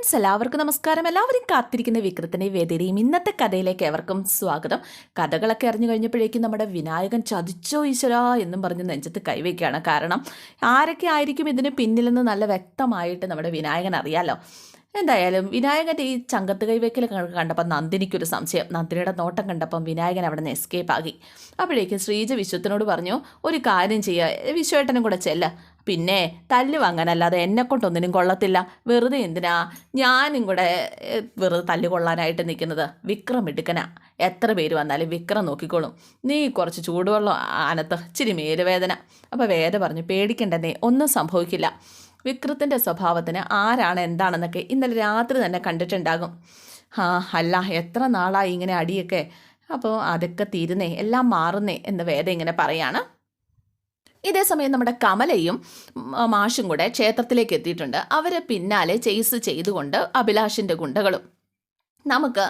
Friends എല്ലാവർക്കും നമസ്കാരം. എല്ലാവരും കാത്തിരിക്കുന്ന വിക്രത്തിന്റെ വേദിയുടെയും ഇന്നത്തെ കഥയിലേക്ക് എവർക്കും സ്വാഗതം. കഥകളൊക്കെ അറിഞ്ഞു കഴിഞ്ഞപ്പോഴേക്കും നമ്മുടെ വിനായകൻ ചതിച്ചോ ഈശ്വര എന്നും പറഞ്ഞ് നെഞ്ചത്ത് കൈവയ്ക്കുകയാണ്. കാരണം ആരൊക്കെ ആയിരിക്കും ഇതിന് പിന്നിലെന്ന് നല്ല വ്യക്തമായിട്ട് നമ്മുടെ വിനായകൻ അറിയാലോ. എന്തായാലും വിനായകന്റെ ഈ ചങ്കത്ത് കൈവയ്ക്കൽ കണ്ടപ്പോൾ നന്ദിനിക്കൊരു സംശയം. നന്ദിനിയുടെ നോട്ടം കണ്ടപ്പം വിനായകൻ അവിടെ നിന്ന് എസ്കേപ്പ് ആകി അപ്പോഴേക്കും ശ്രീജ വിശ്വത്തിനോട് പറഞ്ഞു ഒരു കാര്യം ചെയ്യുക വിശ്വേട്ടനും കൂടെ ചെല്ല. പിന്നെ തല്ല് വാങ്ങാനല്ലാതെ എന്നെ കൊണ്ടൊന്നിനും കൊള്ളത്തില്ല. വെറുതെ എന്തിനാ ഞാനും കൂടെ വെറുതെ തല്ല് കൊള്ളാനായിട്ട് നിൽക്കുന്നത്? വിക്രം എടുക്കനാ എത്ര പേര് വന്നാലും വിക്രം നോക്കിക്കോളും. നീ കുറച്ച് ചൂടുവെള്ളം അനത്ത്. ഇച്ചിരി മേലുവേദന. അപ്പോൾ വേദ പറഞ്ഞു പേടിക്കണ്ടെന്നേ ഒന്നും സംഭവിക്കില്ല. വിക്രത്തിന്റെ സ്വഭാവത്തിന് ആരാണ് എന്താണെന്നൊക്കെ ഇന്നലെ രാത്രി തന്നെ കണ്ടിട്ടുണ്ടാകും. ആ അല്ല എത്ര നാളായി ഇങ്ങനെ അടിയൊക്കെ? അപ്പോൾ അതൊക്കെ തീരുന്നേ എല്ലാം മാറുന്നേ എന്ന് വേദ ഇങ്ങനെ പറയാണ്. ഇതേ സമയം നമ്മുടെ കമലയും മാഷും കൂടെ ക്ഷേത്രത്തിലേക്ക് എത്തിയിട്ടുണ്ട്. അവരെ പിന്നാലെ ചെയ്സ് ചെയ്തുകൊണ്ട് അഭിലാഷിന്റെ ഗുണ്ടകളും. നമുക്ക്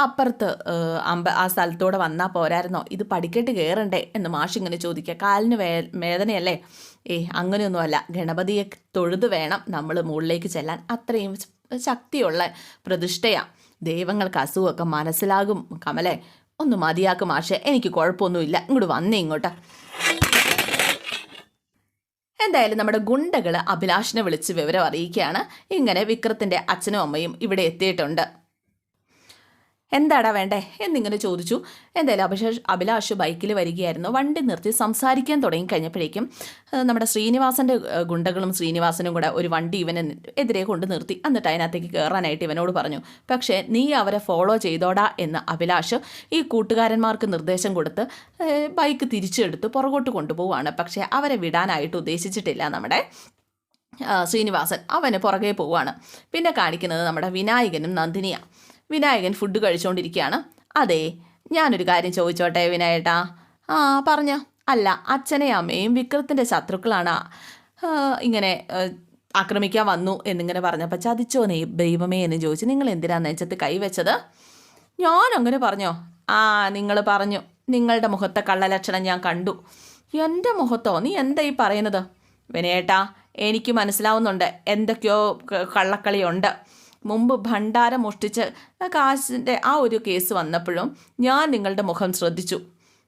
അപ്പുറത്ത് അമ്പ ആ സ്ഥലത്തൂടെ വന്നാൽ പോരായിരുന്നോ? ഇത് പടിക്കെട്ട് കയറണ്ടേ എന്ന് മാഷ് ഇങ്ങനെ ചോദിക്കുക. കാലിന് വേ വേദനയല്ലേ? ഏ അങ്ങനെയൊന്നുമല്ല. ഗണപതിയെ തൊഴുത് വേണം നമ്മൾ മുകളിലേക്ക് ചെല്ലാൻ. അത്രയും ശക്തിയുള്ള പ്രതിഷ്ഠയാണ് ദൈവങ്ങൾക്ക് അസുഖമൊക്കെ മനസ്സിലാകും. കമലേ ഒന്ന് മതിയാക്കും മാഷെ. എനിക്ക് കുഴപ്പമൊന്നുമില്ല. ഇങ്ങോട്ട് വന്നേ ഇങ്ങോട്ട്. എന്തായാലും നമ്മുടെ ഗുണ്ടകൾ അഭിലാഷിനെ വിളിച്ച് വിവരം അറിയിക്കുകയാണ്. ഇങ്ങനെ വിക്രത്തിന്റെ അച്ഛനും അമ്മയും ഇവിടെ എത്തിയിട്ടുണ്ട്. എന്താടാ വേണ്ടേ? എന്നിങ്ങനെ ചോദിച്ചു. എന്തായാലും അഭിഷേഷ് അഭിലാഷ് ബൈക്കിൽ വരികയായിരുന്നു. വണ്ടി നിർത്തി സംസാരിക്കാൻ തുടങ്ങി കഴിഞ്ഞപ്പോഴേക്കും നമ്മുടെ ശ്രീനിവാസന്റെ ഗുണ്ടകളും ശ്രീനിവാസനും കൂടെ ഒരു വണ്ടി ഇവനെ എതിരെ കൊണ്ട് നിർത്തി. എന്നിട്ട് അതിനകത്തേക്ക് കയറാനായിട്ട് ഇവനോട് പറഞ്ഞു പക്ഷേ നീ അവരെ ഫോളോ ചെയ്തോടാ എന്ന് അഭിലാഷ് ഈ കൂട്ടുകാരന്മാർക്ക് നിർദ്ദേശം കൊടുത്ത് ബൈക്ക് തിരിച്ചെടുത്ത് പുറകോട്ട് കൊണ്ടുപോവാണ് പക്ഷേ അവരെ വിടാനായിട്ട് ഉദ്ദേശിച്ചിട്ടില്ല നമ്മുടെ ശ്രീനിവാസൻ. അവന് പുറകെ പോവാണ് പിന്നെ കാണിക്കുന്നത് നമ്മുടെ വിനായകനും നന്ദിനിയാണ്. വിനായകൻ ഫുഡ് കഴിച്ചുകൊണ്ടിരിക്കുകയാണ് അതെ ഞാനൊരു കാര്യം ചോദിച്ചോട്ടെ വിനായേട്ടാ? ആ പറഞ്ഞോ. അല്ല അച്ഛനെയും അമ്മയും വിക്രത്തിന്റെ ശത്രുക്കളാണ്. ഇങ്ങനെ ആക്രമിക്കാൻ വന്നു എന്നിങ്ങനെ പറഞ്ഞപ്പോൾ ചതിച്ചോ നെയ് ദൈവമേ എന്ന് ചോദിച്ചു നിങ്ങൾ എന്തിനാ നെഞ്ചത്ത് കൈവച്ചത് ഞാൻ അങ്ങനെ പറഞ്ഞോ? ആ നിങ്ങൾ പറഞ്ഞു. നിങ്ങളുടെ മുഖത്തെ കള്ളലക്ഷണം ഞാൻ കണ്ടു. എന്റെ മുഖത്തോ? നീ എന്താ ഈ പറയുന്നത്? വിനയേട്ടാ എനിക്ക് മനസ്സിലാവുന്നുണ്ട്. എന്തൊക്കെയോ കള്ളക്കളിയുണ്ട്. മുമ്പ് ഭണ്ഡാരം മോഷ്ടിച്ച് കാശിന്റെ ആ ഒരു കേസ് വന്നപ്പോഴും ഞാൻ നിങ്ങളുടെ മുഖം ശ്രദ്ധിച്ചു.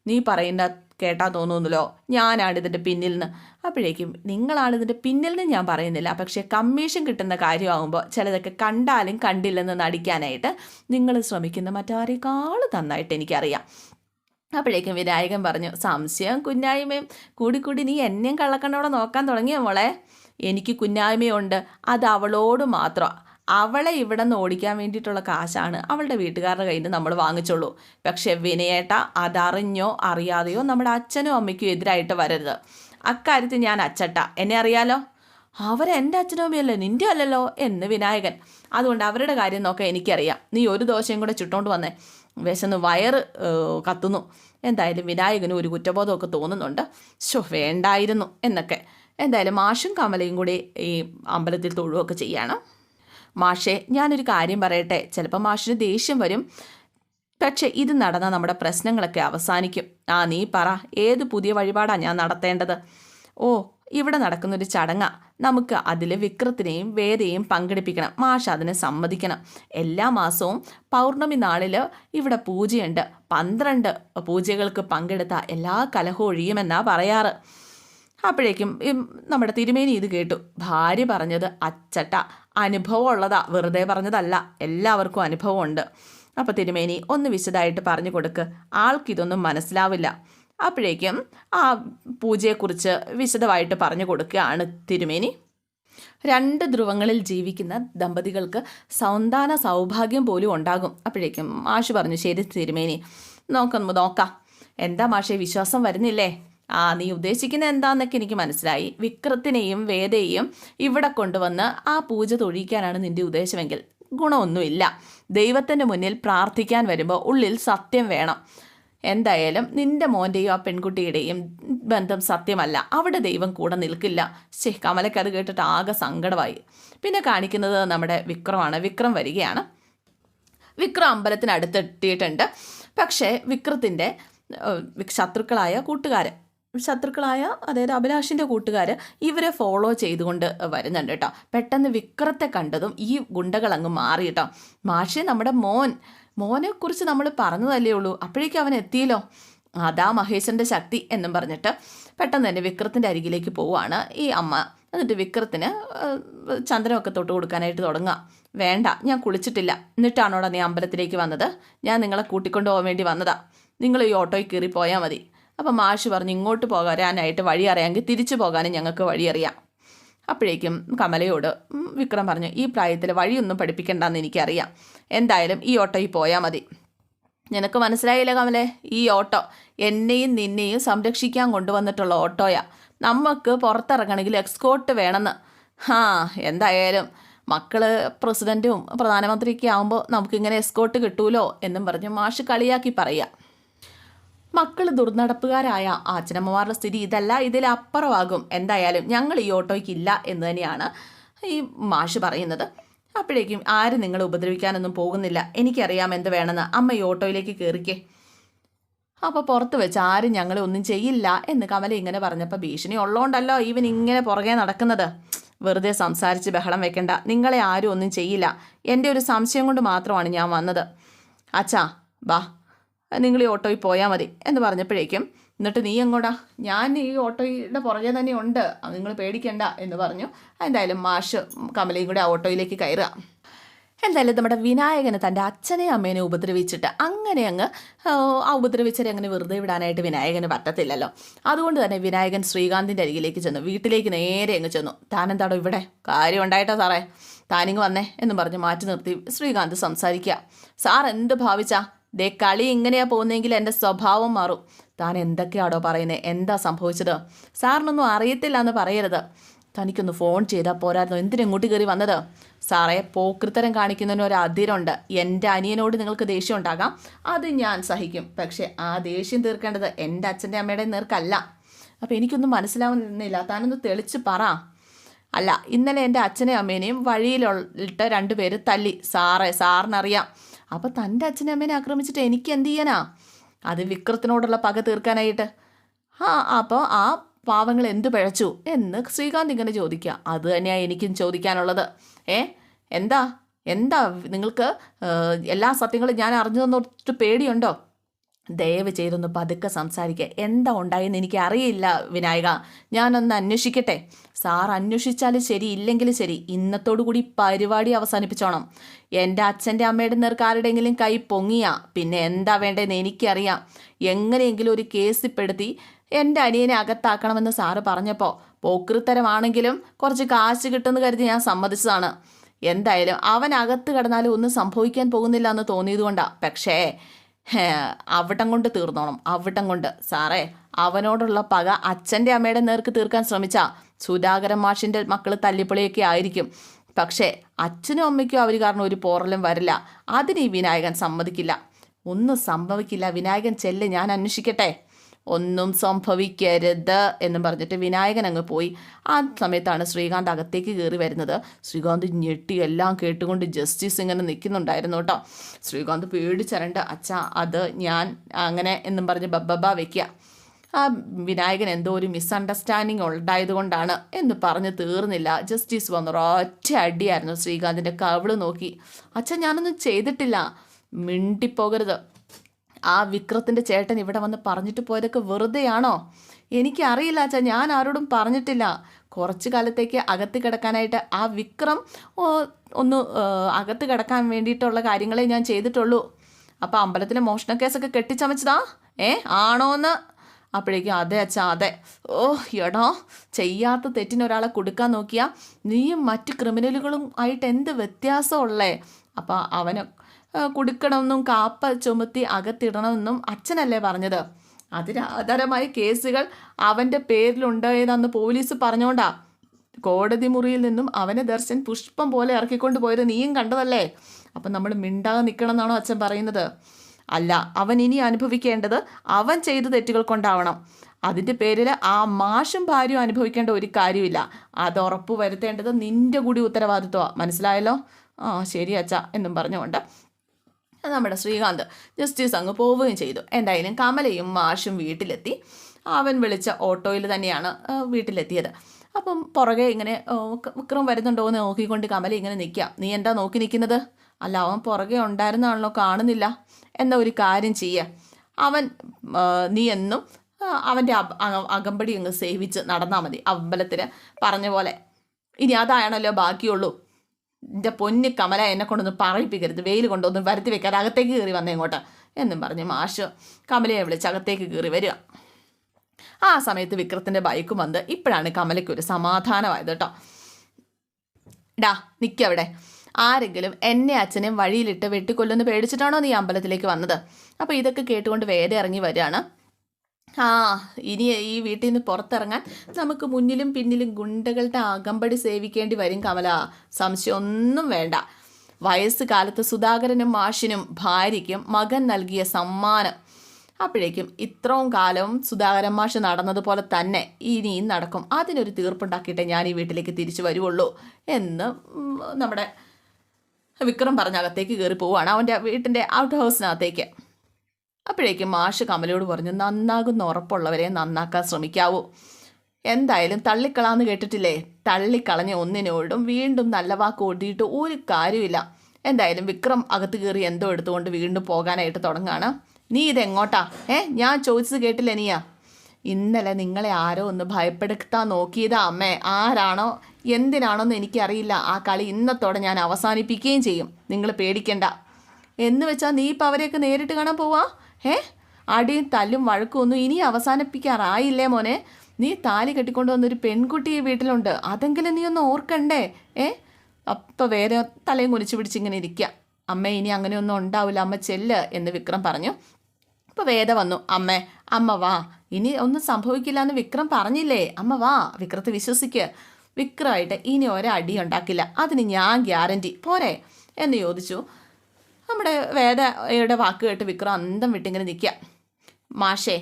നീ പറയുന്ന കേട്ടാൽ തോന്നുന്നല്ലോ ഞാനാണ് ഇതിന്റെ പിന്നിൽ നിന്ന് അപ്പോഴേക്കും നിങ്ങളാണ് ഇതിന്റെ പിന്നിൽ നിന്ന് ഞാൻ പറയുന്നില്ല. പക്ഷേ കമ്മീഷൻ കിട്ടുന്ന കാര്യമാകുമ്പോൾ ചിലതൊക്കെ കണ്ടാലും കണ്ടില്ലെന്ന് നടിക്കാനായിട്ട് നിങ്ങൾ ശ്രമിക്കുന്ന മറ്റാരേക്കാൾ നന്നായിട്ട് എനിക്കറിയാം. അപ്പോഴേക്കും വിനായകൻ പറഞ്ഞു സംശയം കുഞ്ഞായ്മയും കൂടി കൂടി നീ എന്നെയും കള്ളക്കണ്ണോടെ നോക്കാൻ തുടങ്ങിയ മോളെ? എനിക്ക് കുഞ്ഞായ്മയുണ്ട് അത് അവളോട് മാത്രം. അവളെ ഇവിടെ നിന്ന് ഓടിക്കാൻ വേണ്ടിയിട്ടുള്ള കാശാണ് അവളുടെ വീട്ടുകാരുടെ കയ്യിൽ നിന്ന് നമ്മൾ വാങ്ങിച്ചുള്ളൂ പക്ഷേ വിനയേട്ട അതറിഞ്ഞോ അറിയാതെയോ നമ്മുടെ അച്ഛനും അമ്മയ്ക്കും എതിരായിട്ട് വരരുത്. അക്കാര്യത്തിൽ ഞാൻ അച്ചട്ട. എന്നെ അറിയാലോ? അവരെന്റെ അച്ഛനും അമ്മയല്ലേ? നിന്റെ അല്ലല്ലോ? എന്ന് വിനായകൻ. അതുകൊണ്ട് അവരുടെ കാര്യം നോക്കാൻ എനിക്കറിയാം. നീ ഒരു ദോശയും കൂടെ ചുട്ടോണ്ട് വന്നേ. വിശന്ന് വയറ് കത്തുന്നു. എന്തായാലും വിനായകന് ഒരു കുറ്റബോധമൊക്കെ തോന്നുന്നുണ്ട്. ശോ വേണ്ടായിരുന്നു എന്നൊക്കെ. എന്തായാലും മാഷും കമലയും കൂടി ഈ അമ്പലത്തിൽ തൊഴുവൊക്കെ ചെയ്യണം. മാഷേ ഞാനൊരു കാര്യം പറയട്ടെ. ചിലപ്പോൾ മാഷിന് ദേഷ്യം വരും. പക്ഷേ ഇത് നടന്ന നമ്മുടെ പ്രശ്നങ്ങളൊക്കെ അവസാനിക്കും. ആ നീ പറ ഏത് പുതിയ വഴിപാടാണ് ഞാൻ നടത്തേണ്ടത്? ഓ ഇവിടെ നടക്കുന്നൊരു ചടങ്ങാ. നമുക്ക് അതിൽ വിക്രത്തിനെയും വേദയെയും പങ്കെടുപ്പിക്കണം. മാഷ അതിന് സമ്മതിക്കണം. എല്ലാ മാസവും പൗർണമി നാളിൽ ഇവിടെ പൂജയുണ്ട്. പന്ത്രണ്ട് പൂജകൾക്ക് പങ്കെടുത്ത എല്ലാ കലഹവും ഒഴിയുമെന്നാണ് പറയാറ്. അപ്പോഴേക്കും നമ്മുടെ തിരുമേനി ഇത് കേട്ടു. ഭാര്യ പറഞ്ഞത് അച്ചട്ട അനുഭവം ഉള്ളതാ വെറുതെ പറഞ്ഞതല്ല എല്ലാവർക്കും അനുഭവമുണ്ട് അപ്പോൾ തിരുമേനി ഒന്ന് വിശദമായിട്ട് പറഞ്ഞു കൊടുക്ക് ആൾക്കിതൊന്നും മനസ്സിലാവില്ല. അപ്പോഴേക്കും ആ പൂജയെക്കുറിച്ച് വിശദമായിട്ട് പറഞ്ഞു കൊടുക്കുകയാണ് തിരുമേനി. രണ്ട് ധ്രുവങ്ങളിൽ ജീവിക്കുന്ന ദമ്പതികൾക്ക് സന്താന സൗഭാഗ്യം പോലും ഉണ്ടാകും. അപ്പോഴേക്കും മാഷ് പറഞ്ഞു ശരി തിരുമേനി നോക്കൊന്ന് നോക്കാം. എന്താ മാഷെ വിശ്വാസം വരുന്നില്ലേ? ആ നീ ഉദ്ദേശിക്കുന്ന എന്താണെന്നൊക്കെ എനിക്ക് മനസ്സിലായി. വിക്രത്തിനെയും വേദയെയും ഇവിടെ കൊണ്ടുവന്ന് ആ പൂജ തൊഴിക്കാനാണ് നിന്റെ ഉദ്ദേശമെങ്കിൽ ഗുണമൊന്നുമില്ല. ദൈവത്തിന്റെ മുന്നിൽ പ്രാർത്ഥിക്കാൻ വരുമ്പോൾ ഉള്ളിൽ സത്യം വേണം. എന്തായാലും നിന്റെ മോന്റെയും ആ പെൺകുട്ടിയുടെയും ബന്ധം സത്യമല്ല. അവിടെ ദൈവം കൂടെ നിൽക്കില്ല. ശേ കമലയ്ക്ക് അത് കേട്ടിട്ട് ആകെ സങ്കടമായി. പിന്നെ കാണിക്കുന്നത് നമ്മുടെ വിക്രമാണ്. വിക്രം വരികയാണ്. വിക്രം അമ്പലത്തിനടുത്തെത്തിയിട്ടുണ്ട് പക്ഷേ വിക്രത്തിന്റെ ശത്രുക്കളായ കൂട്ടുകാരൻ ശത്രുക്കളായ അതായത് അഭിലാഷിന്റെ കൂട്ടുകാർ ഇവരെ ഫോളോ ചെയ്തുകൊണ്ട് വരുന്നുണ്ട് കേട്ടോ. പെട്ടെന്ന് വിക്രത്തെ കണ്ടതും ഈ ഗുണ്ടകൾ അങ്ങ് മാറി കേട്ടോ. മാഷെ നമ്മുടെ മോൻ മോനെക്കുറിച്ച് നമ്മൾ പറഞ്ഞതല്ലേ ഉള്ളൂ. അപ്പോഴേക്കും അവൻ എത്തിയല്ലോ. അതാ മഹേശന്റെ ശക്തി എന്നും പറഞ്ഞിട്ട് പെട്ടെന്ന് തന്നെ വിക്രത്തിന്റെ അരികിലേക്ക് പോവുകയാണ് ഈ അമ്മ. എന്നിട്ട് വിക്രത്തിന് ചന്ദനമൊക്കെ തൊട്ട് കൊടുക്കാനായിട്ട് തുടങ്ങുക. വേണ്ട ഞാൻ കുളിച്ചിട്ടില്ല. എന്നിട്ടാണോടാ നീ അമ്പലത്തിലേക്ക് വന്നത്? ഞാൻ നിങ്ങളെ കൂട്ടിക്കൊണ്ടുപോകാൻ വേണ്ടി വന്നതാ. നിങ്ങൾ ഈ ഓട്ടോയിൽ കയറി പോയാൽ മതി. അപ്പം മാഷ് പറഞ്ഞു ഇങ്ങോട്ട് പോകാനായിട്ട് വഴി അറിയാമെങ്കിൽ തിരിച്ചു പോകാനും ഞങ്ങൾക്ക് വഴിയറിയാം അപ്പോഴേക്കും കമലയോട് വിക്രം പറഞ്ഞു ഈ പ്രായത്തിൽ വഴിയൊന്നും പഠിപ്പിക്കണ്ടെന്ന് എനിക്കറിയാം. എന്തായാലും ഈ ഓട്ടോയിൽ പോയാൽ മതി. നിനക്ക് മനസ്സിലായില്ല കമലെ? ഈ ഓട്ടോ എന്നെയും നിന്നെയും സംരക്ഷിക്കാൻ കൊണ്ടുവന്നിട്ടുള്ള ഓട്ടോയാ. നമുക്ക് പുറത്തിറങ്ങണമെങ്കിൽ എക്സ്കോട്ട് വേണമെന്ന്. ഹാ എന്തായാലും മക്കൾ പ്രസിഡന്റും പ്രധാനമന്ത്രിയൊക്കെ ആകുമ്പോൾ നമുക്കിങ്ങനെ എസ്കോർട്ട് കിട്ടൂലോ? എന്നും പറഞ്ഞ് മാഷ് കളിയാക്കി പറയുക. മക്കൾ ദുർനടപ്പുകാരായ അച്ഛനമ്മമാരുടെ സ്ഥിതി ഇതല്ല ഇതിലപ്പുറമാകും എന്തായാലും ഞങ്ങൾ ഈ ഓട്ടോയ്ക്ക് ഇല്ല എന്ന് തന്നെയാണ് ഈ മാഷ് പറയുന്നത്. അപ്പോഴേക്കും ആരും നിങ്ങളെ ഉപദ്രവിക്കാനൊന്നും പോകുന്നില്ല. എനിക്കറിയാം എന്ത് വേണമെന്ന്. അമ്മ ഈ ഓട്ടോയിലേക്ക് കയറിക്കേ. അപ്പോൾ പുറത്ത് വെച്ച് ആരും ഞങ്ങളെ ഒന്നും ചെയ്യില്ല എന്ന് കമല ഇങ്ങനെ പറഞ്ഞപ്പോൾ ഭീഷണി ഉള്ളതുകൊണ്ടല്ലോ ഇവൻ ഇങ്ങനെ പുറകെ നടക്കുന്നത്. വെറുതെ സംസാരിച്ച് ബഹളം വെക്കണ്ട. നിങ്ങളെ ആരും ഒന്നും ചെയ്യില്ല. എന്റെ ഒരു സംശയം കൊണ്ട് മാത്രമാണ് ഞാൻ വന്നത്. അച്ഛാ ബാ നിങ്ങൾ ഈ ഓട്ടോയിൽ പോയാൽ മതി എന്ന് പറഞ്ഞപ്പോഴേക്കും എന്നിട്ട് നീ എങ്ങോടാ? ഞാൻ ഈ ഓട്ടോയുടെ പുറകെ തന്നെ ഉണ്ട്. നിങ്ങൾ പേടിക്കണ്ട എന്ന് പറഞ്ഞു. എന്തായാലും മാഷ് കമലയും കൂടെ ആ ഓട്ടോയിലേക്ക് കയറുക. എന്തായാലും നമ്മുടെ വിനായകനെ തന്റെ അച്ഛനെയും അമ്മേനെ ഉപദ്രവിച്ചിട്ട് അങ്ങനെ അങ്ങ് ആ, ഉപദ്രവിച്ചവരെ അങ്ങനെ വെറുതെ വിടാനായിട്ട് വിനായകന് പറ്റത്തില്ലല്ലോ. അതുകൊണ്ട് തന്നെ വിനായകൻ ശ്രീകാന്തിന്റെ അരികിലേക്ക് ചെന്നു. വീട്ടിലേക്ക് നേരെ അങ്ങ് ചെന്നു. താനെന്താടോ ഇവിടെ? കാര്യം ഉണ്ടായിട്ടോ സാറേ? താനിങ് വന്നേ എന്ന് പറഞ്ഞ് മാറ്റി നിർത്തി ശ്രീകാന്ത് സംസാരിക്കുക. സാർ എന്ത് ഭാവിച്ചാ? ദേ കളി ഇങ്ങനെയാ പോകുന്നതെങ്കിൽ എന്റെ സ്വഭാവം മാറും. താൻ എന്തൊക്കെയാടോ പറയുന്നത് എന്താ സംഭവിച്ചത്? സാറിനൊന്നും അറിയത്തില്ല എന്ന് പറയരുത്. തനിക്കൊന്ന് ഫോൺ ചെയ്താൽ പോരായിരുന്നു. എന്തിനെങ്ങോട്ട് കയറി വന്നത്? സാറേ പോക്കൃത്തരം കാണിക്കുന്നതിന് ഒരു അതിരുണ്ട്. എന്റെ അനിയനോട് നിങ്ങൾക്ക് ദേഷ്യം ഉണ്ടാകാം. അത് ഞാൻ സഹിക്കും. പക്ഷേ ആ ദേഷ്യം തീർക്കേണ്ടത് എന്റെ അച്ഛന്റെ അമ്മയുടെ നേർക്കല്ല. അപ്പോൾ എനിക്കൊന്നും മനസ്സിലാവുന്നില്ല. താനൊന്ന് തെളിച്ച് പറ. അല്ല ഇന്നലെ എന്റെ അച്ഛനെയും അമ്മേനെയും വഴിയിലിട്ട് രണ്ടുപേര് തല്ലി. സാറേ സാറിനറിയാം. അപ്പോൾ തന്റെ അച്ഛനെ അമ്മേനെ ആക്രമിച്ചിട്ട് എനിക്ക് എന്ത് ചെയ്യാനാ? അത് വിക്രത്തിനോടുള്ള പക തീർക്കാനായിട്ട്. ആ അപ്പോൾ ആ പാവങ്ങൾ എന്ത് പിഴച്ചു എന്ന് ശ്രീകാന്ത് ഇങ്ങനെ ചോദിക്കുക അത് തന്നെയാണ് എനിക്കും ചോദിക്കാനുള്ളത്. ഏ എന്താ? എന്താ നിങ്ങൾക്ക് എല്ലാ സത്യങ്ങളും ഞാൻ അറിഞ്ഞു തന്നിട്ട് പേടിയുണ്ടോ? ദയവ് ചെയ്തൊന്ന് പതുക്കെ സംസാരിക്കുക എന്താ ഉണ്ടായെന്ന് എനിക്ക് അറിയില്ല വിനായക. ഞാനൊന്ന് അന്വേഷിക്കട്ടെ? സാർ അന്വേഷിച്ചാലും ശരി ഇല്ലെങ്കിലും ശരി. ഇന്നത്തോടു കൂടി പരിപാടി അവസാനിപ്പിച്ചോണം. എന്റെ അച്ഛന്റെ അമ്മയുടെ നേർക്ക് കൈ പൊങ്ങിയാ. പിന്നെ എന്താ വേണ്ടതെന്ന് എനിക്കറിയാം. എങ്ങനെയെങ്കിലും ഒരു കേസ് പെടുത്തി എന്റെ അനിയനെ അകത്താക്കണമെന്ന് സാറ് പറഞ്ഞപ്പോൾ പോക്കൃത്തരമാണെങ്കിലും കുറച്ച് കാശ് കിട്ടുമെന്ന് കരുതി ഞാൻ സമ്മതിച്ചതാണ്. എന്തായാലും അവൻ അകത്ത് കിടന്നാലും ഒന്നും സംഭവിക്കാൻ പോകുന്നില്ല എന്ന് തോന്നിയതുകൊണ്ടാണ് പക്ഷേ അവിടം കൊണ്ട് തീർന്നോണം. അവിടം കൊണ്ട്. സാറേ അവനോടുള്ള പക അച്ഛന്റെ അമ്മയുടെ നേർക്ക് തീർക്കാൻ ശ്രമിച്ച. സുധാകരൻ മാഷിന്റെ മക്കൾ തല്ലിപ്പൊളിയൊക്കെ ആയിരിക്കും. പക്ഷേ അച്ഛനും അമ്മയ്ക്കും അവർ കാരണം ഒരു പോറലും വരില്ല. അതിന് ഈ വിനായകൻ സമ്മതിക്കില്ല. ഒന്നും സംഭവിക്കില്ല. വിനായകൻ ചെല്ല് ഞാൻ അന്വേഷിക്കട്ടെ. ഒന്നും സംഭവിക്കരുത് എന്നും പറഞ്ഞിട്ട് വിനായകൻ അങ്ങ് പോയി. ആ സമയത്താണ് ശ്രീകാന്ത് അകത്തേക്ക് കയറി വരുന്നത്. ശ്രീകാന്ത് ഞെട്ടി എല്ലാം കേട്ടുകൊണ്ട് ജസ്റ്റിസ് ഇങ്ങനെ നിൽക്കുന്നുണ്ടായിരുന്നു കേട്ടോ. ശ്രീകാന്ത് പേടിച്ചരണ്ട് അച്ഛാ അത് ഞാൻ അങ്ങനെ എന്നും പറഞ്ഞ് ബബ്ബബ വെക്കുക ആ വിനായകൻ എന്തോ ഒരു മിസ്അണ്ടർസ്റ്റാൻഡിങ് ഉണ്ടായതുകൊണ്ടാണ് എന്ന് പറഞ്ഞ് തീർന്നില്ല. ജസ്റ്റിസ് വന്നു ഒറ്റ അടിയായിരുന്നു ശ്രീകാന്തിന്റെ കവിൾ നോക്കി. അച്ഛൻ ഞാനൊന്നും ചെയ്തിട്ടില്ല. മിണ്ടിപ്പോകരുത്. ആ വിക്രത്തിന്റെ ചേട്ടൻ ഇവിടെ വന്ന് പറഞ്ഞിട്ട് പോയതൊക്കെ വെറുതെയാണോ? എനിക്കറിയില്ല അച്ഛാ ഞാൻ ആരോടും പറഞ്ഞിട്ടില്ല. കുറച്ച് കാലത്തേക്ക് അകത്ത് കിടക്കാനായിട്ട് ആ വിക്രം ഒന്ന് അകത്ത് കിടക്കാൻ വേണ്ടിയിട്ടുള്ള കാര്യങ്ങളെ ഞാൻ ചെയ്തിട്ടുള്ളൂ. അപ്പോൾ അമ്പലത്തിലെ മോഷണ കേസൊക്കെ കെട്ടിച്ചമച്ചതാ? ഏ ആണോന്ന്? അപ്പോഴേക്കും അതെ അച്ഛാ അതെ. ഓ എടോ ചെയ്യാത്ത തെറ്റിന് ഒരാളെ കൊടുക്കാൻ നോക്കിയാൽ നീയും മറ്റ് ക്രിമിനലുകളും ആയിട്ട് എന്ത് വ്യത്യാസമുള്ളേ? അപ്പോൾ അവന് ആ, കൊടുക്കണമെന്നും കാപ്പ ചുമത്തി അകത്തിടണമെന്നും അച്ഛനല്ലേ പറഞ്ഞത്. അതിന് ആധാരമായ കേസുകൾ അവന്റെ പേരിലുണ്ടായതെന്ന് പോലീസ് പറഞ്ഞോണ്ടാ. കോടതി മുറിയിൽ നിന്നും അവനെ ദർശൻ പുഷ്പം പോലെ ഇറക്കിക്കൊണ്ട് പോയത് നീയും കണ്ടതല്ലേ? അപ്പം നമ്മൾ മിണ്ടാതെ നിൽക്കണം എന്നാണോ അച്ഛൻ പറയുന്നത്? അല്ല അവൻ ഇനി അനുഭവിക്കേണ്ടത് അവൻ ചെയ്ത തെറ്റുകൾ കൊണ്ടാവണം. അതിന്റെ പേരിൽ ആ മാഷും ഭാര്യയും അനുഭവിക്കേണ്ട ഒരു കാര്യമില്ല. അത് ഉറപ്പ് വരുത്തേണ്ടത് നിന്റെ കൂടി ഉത്തരവാദിത്വമാണ് മനസ്സിലായല്ലോ? ആ ശരി അച്ഛ എന്നും പറഞ്ഞുകൊണ്ട് നമ്മുടെ ശ്രീകാന്ത് ജസ്റ്റിസ് അങ്ങ് പോവുകയും ചെയ്തു. എന്തായാലും കമലയും മാഷും വീട്ടിലെത്തി. അവൻ വിളിച്ച ഓട്ടോയിൽ തന്നെയാണ് വീട്ടിലെത്തിയത്. അപ്പം പുറകെ ഇങ്ങനെ വിക്ര- വരുന്നുണ്ടോ എന്ന് നോക്കിക്കൊണ്ട് കമല ഇങ്ങനെ നിൽക്കുക. നീ എന്താ നോക്കി നിൽക്കുന്നത്? അല്ല അവൻ പുറകെ ഉണ്ടായിരുന്നാണല്ലോ കാണുന്നില്ല. എന്ന ഒരു കാര്യം ചെയ്യുക അവൻ നീ എന്നും അവന്റെ അകമ്പടി അങ്ങ് സേവിച്ച് നടന്നാൽ മതി അമ്പലത്തിൽ പറഞ്ഞ പോലെ. ഇനി അതാണല്ലോ ബാക്കിയുള്ളൂ. എന്റെ പൊന്ന് കമല എന്നെ കൊണ്ടൊന്ന് പറയിപ്പിക്കരുത്. വെയിൽ കൊണ്ടൊന്നും വരുത്തി വെക്കാതെ അകത്തേക്ക് കയറി വന്നേ ഇങ്ങോട്ട്. എന്നും പറഞ്ഞ് മാഷ് കമലയെ വിളിച്ച് അകത്തേക്ക് കയറി വരിക. ആ സമയത്ത് വിക്രത്തിന്റെ ബൈക്ക് വന്ന് ഇപ്പോഴാണ് കമലയ്ക്ക് ഒരു സമാധാനമായത് കേട്ടോ. ഡാ നിൽക്കവിടെ ആരെങ്കിലും എന്നെ അച്ഛനെ വഴിയിലിട്ട് വെട്ടിക്കൊല്ലുന്ന പേടിച്ചിട്ടാണോ നീ അമ്പലത്തിലേക്ക് വന്നത്? അപ്പോൾ ഇതൊക്കെ കേട്ടുകൊണ്ട് വേറെ ഇറങ്ങി വരികയാണ്. ആ ഇനി ഈ വീട്ടിൽ നിന്ന് പുറത്തിറങ്ങാൻ നമുക്ക് മുന്നിലും പിന്നിലും ഗുണ്ടകളുടെ അകമ്പടി സേവിക്കേണ്ടി വരും കമല. സംശയമൊന്നും വേണ്ട. വയസ്സ് കാലത്ത് സുധാകരനും മാഷിനും ഭാര്യയ്ക്കും മകൻ നൽകിയ സമ്മാനം. അപ്പോഴേക്കും ഇത്രയും കാലവും സുധാകരൻ മാഷ് നടന്നതുപോലെ തന്നെ ഇനിയും നടക്കും. അതിനൊരു തീർപ്പുണ്ടാക്കിയിട്ടേ ഞാൻ ഈ വീട്ടിലേക്ക് തിരിച്ചു വരുവുള്ളൂ എന്ന് നമ്മുടെ വിക്രം പറഞ്ഞ അകത്തേക്ക് കയറി പോവുകയാണ് അവന്റെ വീട്ടിന്റെ ഔട്ട് ഹൗസിനകത്തേക്ക് അപ്പോഴേക്കും മാഷ് കമലയോട് പറഞ്ഞു നന്നാകുന്ന ഉറപ്പുള്ളവരെ നന്നാക്കാൻ ശ്രമിക്കാവൂ. എന്തായാലും തള്ളിക്കളാന്ന് കേട്ടിട്ടില്ലേ? തള്ളിക്കളഞ്ഞ ഒന്നിനോടും വീണ്ടും നല്ല വാക്ക് ഓടിയിട്ട് ഒരു കാര്യമില്ല എന്തായാലും വിക്രം അകത്ത് കയറി എന്തോ എടുത്തുകൊണ്ട് വീണ്ടും പോകാനായിട്ട് തുടങ്ങാണ്. നീ ഇതെങ്ങോട്ടാ? ഏ ഞാൻ ചോദിച്ചത് കേട്ടില്ല നീയാ? ഇന്നലെ നിങ്ങളെ ആരോ ഒന്ന് ഭയപ്പെടുത്താൻ നോക്കിയതാ അമ്മേ. ആരാണോ? എന്തിനാണോന്ന് എനിക്കറിയില്ല. ആ കളി ഇന്നത്തോടെ ഞാൻ അവസാനിപ്പിക്കുകയും ചെയ്യും. നിങ്ങൾ പേടിക്കണ്ട. എന്ന് വെച്ചാൽ നീ ഇപ്പം അവരെയൊക്കെ നേരിട്ട് കാണാൻ പോവാ? ഏ അടിയും തല്ലും വഴക്കും ഒന്നും ഇനി അവസാനിപ്പിക്കാറായില്ലേ മോനെ? നീ താലി കെട്ടിക്കൊണ്ട് വന്നൊരു പെൺകുട്ടി ഈ വീട്ടിലുണ്ട്. അതെങ്കിലും നീ ഒന്ന് ഓർക്കണ്ടേ? ഏ? അപ്പം വേറെ തലയും കുനിച്ച് പിടിച്ചിങ്ങനെ ഇരിക്കുക അമ്മ ഇനി അങ്ങനെയൊന്നും ഉണ്ടാവില്ല അമ്മ ചെല്ല് എന്ന് വിക്രം പറഞ്ഞു. അപ്പോൾ വേദ വന്നു. അമ്മേ അമ്മ വാ. ഇനി ഒന്നും സംഭവിക്കില്ല എന്ന് വിക്രം പറഞ്ഞില്ലേ? അമ്മ വാ. വിക്രത്തെ വിശ്വസിക്ക്. വിക്രമായിട്ട് ഇനി ഒരടി ഉണ്ടാക്കില്ല. അതിന് ഞാൻ ഗ്യാരന്റി. പോരെ? എന്ന് ചോദിച്ചു. നമ്മുടെ വേദയുടെ വാക്ക് കേട്ട് വിക്രം അന്തം വിട്ടിങ്ങനെ നിൽക്കുക. മാഷേ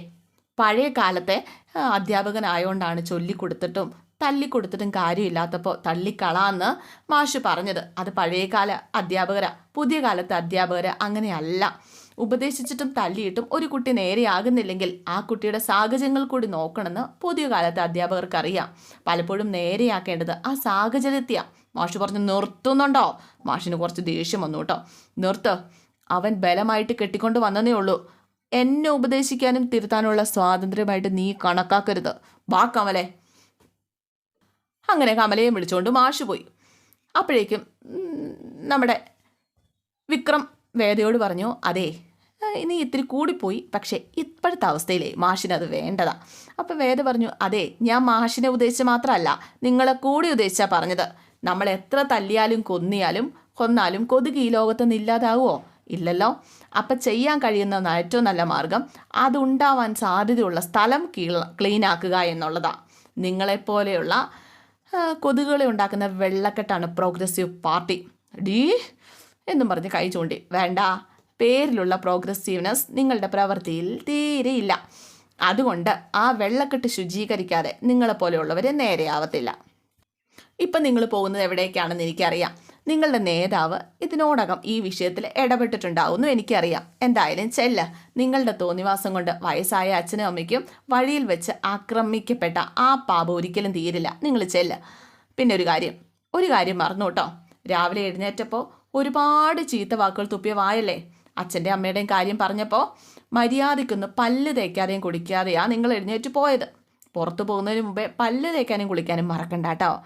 പഴയ കാലത്തെ അധ്യാപകനായോണ്ടാണ് ചൊല്ലിക്കൊടുത്തിട്ടും തല്ലിക്കൊടുത്തിട്ടും കാര്യമില്ലാത്തപ്പോൾ തള്ളിക്കളാന്ന് മാഷ് പറഞ്ഞത്. അത് പഴയകാല അധ്യാപകരാ പുതിയ കാലത്തെ അധ്യാപകര് അങ്ങനെയല്ല. ഉപദേശിച്ചിട്ടും തല്ലിയിട്ടും ഒരു കുട്ടി നേരെയാകുന്നില്ലെങ്കിൽ ആ കുട്ടിയുടെ സാഹചര്യങ്ങൾ കൂടി നോക്കണമെന്ന് പുതിയ കാലത്തെ അധ്യാപകർക്കറിയാം. പലപ്പോഴും നേരെയാക്കേണ്ടത് ആ സാഹചര്യത്തെയാ. മാഷ് പറഞ്ഞു നിർത്തുന്നുണ്ടോ? മാഷിന് കുറച്ച് ദേഷ്യം വന്നു കേട്ടോ. നിർത്ത്. അവൻ ബലമായിട്ട് കെട്ടിക്കൊണ്ട് വന്നതേ ഉള്ളൂ. എന്നെ ഉപദേശിക്കാനും തിരുത്താനുള്ള സ്വാതന്ത്ര്യമായിട്ട് നീ കണക്കാക്കരുത്. വാ കമലെ. അങ്ങനെ കമലയെ വിളിച്ചുകൊണ്ട് മാഷ് പോയി. അപ്പോഴേക്കും നമ്മുടെ വിക്രം വേദയോട് പറഞ്ഞു അതെ ഇനി ഇത്തിരി കൂടിപ്പോയി. പക്ഷേ ഇപ്പോഴത്തെ അവസ്ഥയിലേ മാഷിനത് വേണ്ടതാ. അപ്പം വേദ പറഞ്ഞു അതെ ഞാൻ മാഷിനെ ഉദ്ദേശിച്ച് മാത്രമല്ല നിങ്ങളെ കൂടി ഉദ്ദേശിച്ചാണ് പറഞ്ഞത്. നമ്മൾ എത്ര തല്ലിയാലും കൊന്നിയാലും കൊന്നാലും കൊതുക് ഈ ലോകത്ത് നിന്ന് ഇല്ലാതാവുമോ ഇല്ലല്ലോ. അപ്പം ചെയ്യാൻ കഴിയുന്ന ഏറ്റവും നല്ല മാർഗം അതുണ്ടാവാൻ സാധ്യതയുള്ള സ്ഥലം ക്ലീൻ ആക്കുക എന്നുള്ളതാ. നിങ്ങളെപ്പോലെയുള്ള കൊതുകുകളെ ഉണ്ടാക്കുന്ന വെള്ളക്കെട്ടാണ് പ്രോഗ്രസീവ് പാർട്ടി. ഡീ എന്നും പറഞ്ഞ് കൈ ചൂണ്ടി. വേണ്ട. പേരിലുള്ള പ്രോഗ്രസീവ്നെസ് നിങ്ങളുടെ പ്രവൃത്തിയിൽ തീരെയില്ല. അതുകൊണ്ട് ആ വെള്ളക്കെട്ട് ശുചീകരിക്കാതെ നിങ്ങളെപ്പോലെയുള്ളവർ നേരെയാവത്തില്ല. ഇപ്പം നിങ്ങൾ പോകുന്നത് എവിടേക്കാണെന്ന് എനിക്കറിയാം. നിങ്ങളുടെ നേതാവ് ഇതിനോടകം ഈ വിഷയത്തിൽ ഇടപെട്ടിട്ടുണ്ടാവുമെന്നും എനിക്കറിയാം. എന്തായാലും ചെല്ല നിങ്ങളുടെ തോന്നിവാസം കൊണ്ട് വയസ്സായ അച്ഛനും അമ്മയ്ക്കും വഴിയിൽ വെച്ച് ആക്രമിക്കപ്പെട്ട ആ പാപം ഒരിക്കലും തീരില്ല. നിങ്ങൾ ചെല്ല. പിന്നെ ഒരു കാര്യം ഒരു കാര്യം മറന്നു കേട്ടോ. രാവിലെ എഴുന്നേറ്റപ്പോൾ ഒരുപാട് ചീത്ത വാക്കുകൾ തുപ്പിയ വായല്ലേ? അച്ഛന്റെ അമ്മയുടെയും കാര്യം പറഞ്ഞപ്പോൾ മര്യാദയ്ക്കൊന്ന് പല്ല് തേക്കാതെയും കുടിക്കാതെയാണ് നിങ്ങൾ എഴുന്നേറ്റ് പോയത്. പുറത്തു പോകുന്നതിന് മുമ്പേ പല്ല് തേക്കാനും കുളിക്കാനും മറക്കണ്ട കേട്ടോ.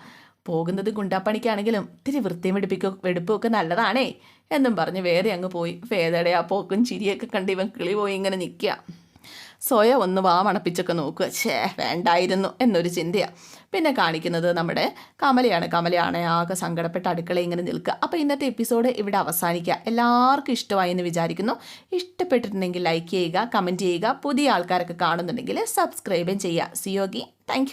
പോകുന്നത് ഗുണ്ടാപ്പണിക്കാണെങ്കിലും ഇത്തിരി വൃത്തിയും വെടിപ്പിക്കും വെടുപ്പുമൊക്കെ നല്ലതാണേ എന്നും പറഞ്ഞ് വേറെ അങ്ങ് പോയി. വേദയുടെ ആ പോക്കും ചിരിയൊക്കെ കണ്ട് ഇവൻ കിളി പോയി ഇങ്ങനെ നിൽക്കുക. സ്വയം ഒന്ന് വാ മണപ്പിച്ചൊക്കെ നോക്കുക. ഛേ വേണ്ടായിരുന്നു എന്നൊരു ചിന്തയാണ് പിന്നെ കാണിക്കുന്നത് നമ്മുടെ കമലയാണ്. കമലയാണ് ആകെ സങ്കടപ്പെട്ട അടുക്കള ഇങ്ങനെ നിൽക്കുക. അപ്പോൾ ഇന്നത്തെ എപ്പിസോഡ് ഇവിടെ അവസാനിക്കുക. എല്ലാവർക്കും ഇഷ്ടമായി എന്ന് വിചാരിക്കുന്നു. ഇഷ്ടപ്പെട്ടിട്ടുണ്ടെങ്കിൽ ലൈക്ക് ചെയ്യുക കമന്റ് ചെയ്യുക. പുതിയ ആൾക്കാരൊക്കെ കാണുന്നുണ്ടെങ്കിൽ സബ്സ്ക്രൈബും ചെയ്യുക. സിയോഗി താങ്ക്